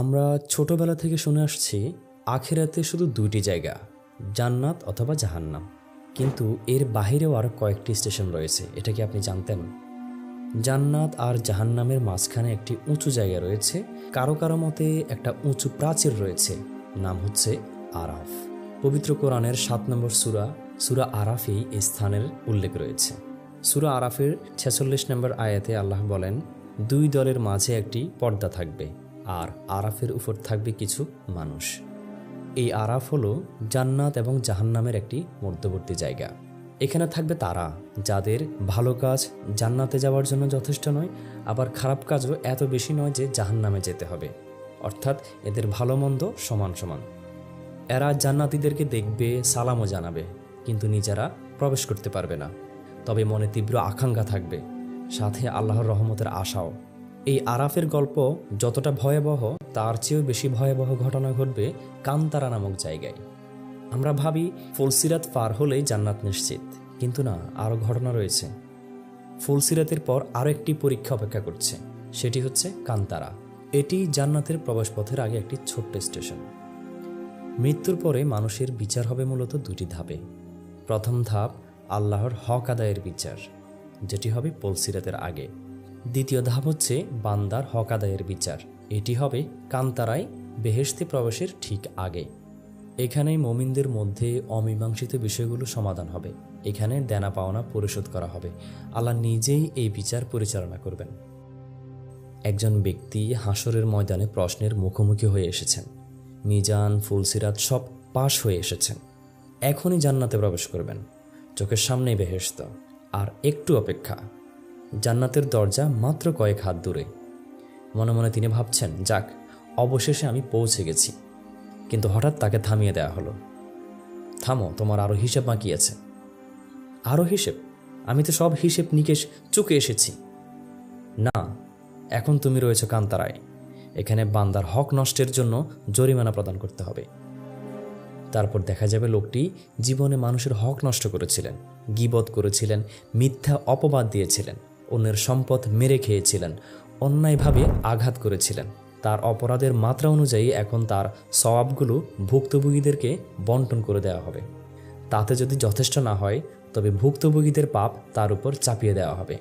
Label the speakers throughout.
Speaker 1: আমরা ছোটবেলা থেকে শুনে আসছি, আখেরাতে শুধু দুইটি জায়গা, জান্নাত অথবা জাহান্নাম। কিন্তু এর বাহিরেও আরও কয়েকটি স্টেশন রয়েছে, এটা কি আপনি জানতেন? জান্নাত আর জাহান্নামের মাঝখানে একটি উঁচু জায়গা রয়েছে, কারও কারও মতে একটা উঁচু প্রাচীর রয়েছে, নাম হচ্ছে আরাফ। পবিত্র কোরআনের সাত নম্বর সুরা সুরা আরাফেই এই স্থানের উল্লেখ রয়েছে। সুরা আরাফের ছেচল্লিশ নম্বর আয়াতে আল্লাহ বলেন, দুই দলের মাঝে একটি পর্দা থাকবে। আর আরাফের উপর থাকবে কিছু মানুষ। এই আরাফ হলো জান্নাত এবং জাহান্নামের একটি মধ্যবর্তী জায়গা। এখানে থাকবে তারা, যাদের ভালো কাজ জান্নাতে যাওয়ার জন্য যথেষ্ট নয়, আবার খারাপ কাজও এত বেশি নয় যে জাহান্নামে যেতে হবে। অর্থাৎ এদের ভালো মন্দ সমান সমান। এরা জান্নাতীদেরকে দেখবে, সালামও জানাবে, কিন্তু নিজেরা প্রবেশ করতে পারবে না। তবে মনে তীব্র আকাঙ্ক্ষা থাকবে। সাথে আল্লাহর রহমতের আশাও। এই আরাফের গল্প যতটা ভয়াবহ, তার চেয়েও বেশি ভয়াবহ ঘটনা ঘটবে কান্তারা নামক জায়গায়। আমরা ভাবি, ফুলসিরাত পার হলেই জান্নাত নিশ্চিত। কিন্তু না, আরও ঘটনা রয়েছে। ফুলসিরাতের পর আরও একটি পরীক্ষা অপেক্ষা করছে। সেটি হচ্ছে কান্তারা। এটি জান্নাতের প্রবেশপথের আগে একটি ছোট্ট স্টেশন। মৃত্যুর পরে মানুষের বিচার হবে মূলত দুটি ধাপে। প্রথম ধাপ, আল্লাহর হক আদায়ের বিচার, যেটি হবে পলসিরাতের আগে। দ্বিতীয় ধাপ হচ্ছে বান্দার হক আদায়ের বিচার। এটি হবে কান্তারায় বেহেশতে প্রবেশের ঠিক আগে। এখানেই মমিনদের মধ্যে অমীমাংসিত বিষয়গুলো সমাধান হবে। এখানে দেনা পাওনা পরিশোধ করা হবে। আল্লাহ নিজেই এই বিচার পরিচালনা করবেন। একজন ব্যক্তি হাসরের ময়দানে প্রশ্নের মুখোমুখি হয়ে এসেছেন। মিজান, ফুলসিরাত সব পাশ হয়ে এসেছেন। এখনই জান্নাতে প্রবেশ করবেন। চোখের সামনেই বেহেস্ত আর একটু অপেক্ষা। জান্নাতের দরজা মাত্র কয়েক হাত দূরে। মনে মনে তিনি ভাবছেন, যাক, অবশেষে আমি পৌঁছে গেছি। কিন্তু হঠাৎ তাকে থামিয়ে দেওয়া হলো। থামো, তোমার আরও হিসেব বাকি আছে। আরও হিসেব? আমি তো সব হিসেব নিকেশ চুকে এসেছি। না, এখন তুমি রয়েছে কান্তারায়। এখানে বান্দার হক নষ্টের জন্য জরিমানা প্রদান করতে হবে। তারপর দেখা যাবে লোকটি জীবনে মানুষের হক নষ্ট করেছিলেন, গিবত করেছিলেন, মিথ্যা অপবাদ দিয়েছিলেন। অন্যের সম্পদ মেরে খেয়েছিলেন অন্যায়ভাবে আঘাত করেছিলেন। তার অপরাধের মাত্রা অনুযায়ী এখন তার সওয়াবগুলো ভুক্তভোগীদেরকে বন্টন করে দেওয়া হবে। তাতে যদি যথেষ্ট না হয়, তবে ভুক্তভোগীদের পাপ তার উপর চাপিয়ে দেওয়া হবে।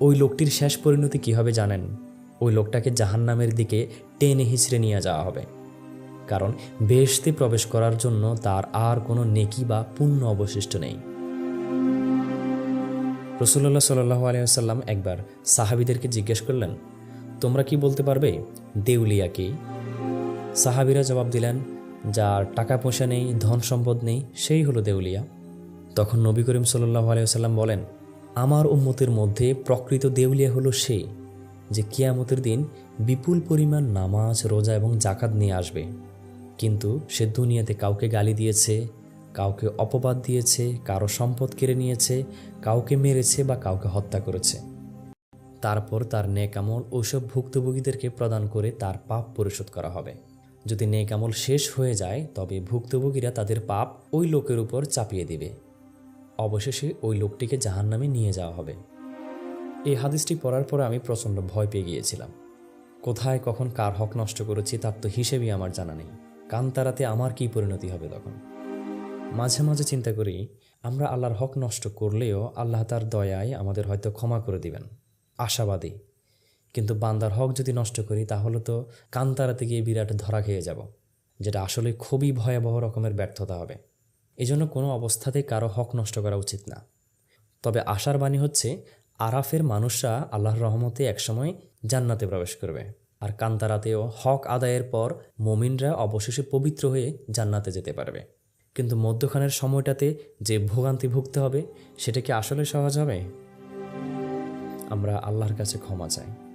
Speaker 1: ওই লোকটির শেষ পরিণতি কী হবে জানেন? ওই লোকটাকে জাহান্নামের দিকে টেনে হিচড়ে নিয়ে যাওয়া হবে। কারণ বেহেশতে প্রবেশ করার জন্য তার আর কোনো নেকি বা পুণ্য অবশিষ্ট নেই। রসুল্লাহ সাল্লাহ আলিয়াল্লাম একবার সাহাবিদেরকে জিজ্ঞেস করলেন, তোমরা কি বলতে পারবে, দেউলিয়া কি? সাহাবিরা জবাব দিলেন, যার টাকা পয়সা নেই ধন সম্পদ নেই, সেই হলো দেউলিয়া। তখন নবী করিম সাল্লাহ আলিয়াল্লাম বলেন, আমার উম্মতের মধ্যে প্রকৃত দেউলিয়া হলো সে, যে কিয়ামতের দিন বিপুল পরিমাণ নামাজ, রোজা এবং জাকাত নিয়ে আসবে। কিন্তু সে দুনিয়াতে কাউকে গালি দিয়েছে কাউকে অপবাদ দিয়েছে, কারও সম্পদ কেড়ে নিয়েছে, কাউকে মেরেছে বা কাউকে হত্যা করেছে। তারপর তার নেকামল ওসব ভুক্তভোগীদেরকে প্রদান করে তার পাপ পরিশোধ করা হবে। যদি নেকামল শেষ হয়ে যায়, তবে ভুক্তভোগীরা তাদের পাপ ওই লোকের উপর চাপিয়ে দিবে। অবশেষে ওই লোকটিকে জাহান্নামে নিয়ে যাওয়া হবে। এই হাদিসটি পড়ার পরে আমি প্রচণ্ড ভয় পেয়ে গিয়েছিলাম। কোথায় কখন কার হক নষ্ট করেছি তার তো হিসেবেই আমার জানা নেই। কান্তারাতে আমার কি পরিণতি হবে তখন? মাঝে মাঝে চিন্তা করি, আমরা আল্লাহর হক নষ্ট করলেও আল্লাহ তার দয়ায় আমাদের হয়তো ক্ষমা করে দিবেন। আশাবাদী। কিন্তু বান্দার হক যদি নষ্ট করি, তাহলে তো কান্তারাতে গিয়ে বিরাট ধরা খেয়ে যাব, যেটা আসলে খুবই ভয়াবহ রকমের ব্যর্থতা হবে। এজন্য কোনো অবস্থাতেই কারও হক নষ্ট করা উচিত না। তবে আশার বাণী হচ্ছে, আরাফের মানুষরা আল্লাহর রহমতে একসময় জান্নাতে প্রবেশ করবে, আর কান্তারাতেও হক আদায়ের পর মমিনরা অবশেষে পবিত্র হয়ে জান্নাতে যেতে পারবে। কিন্তু মধ্যখানের সময়টাতে যে ভোগান্তি ভুগতে হবে, সেটা কি আসলে সহজ হবে? আমরা আল্লাহর কাছে ক্ষমা চাই।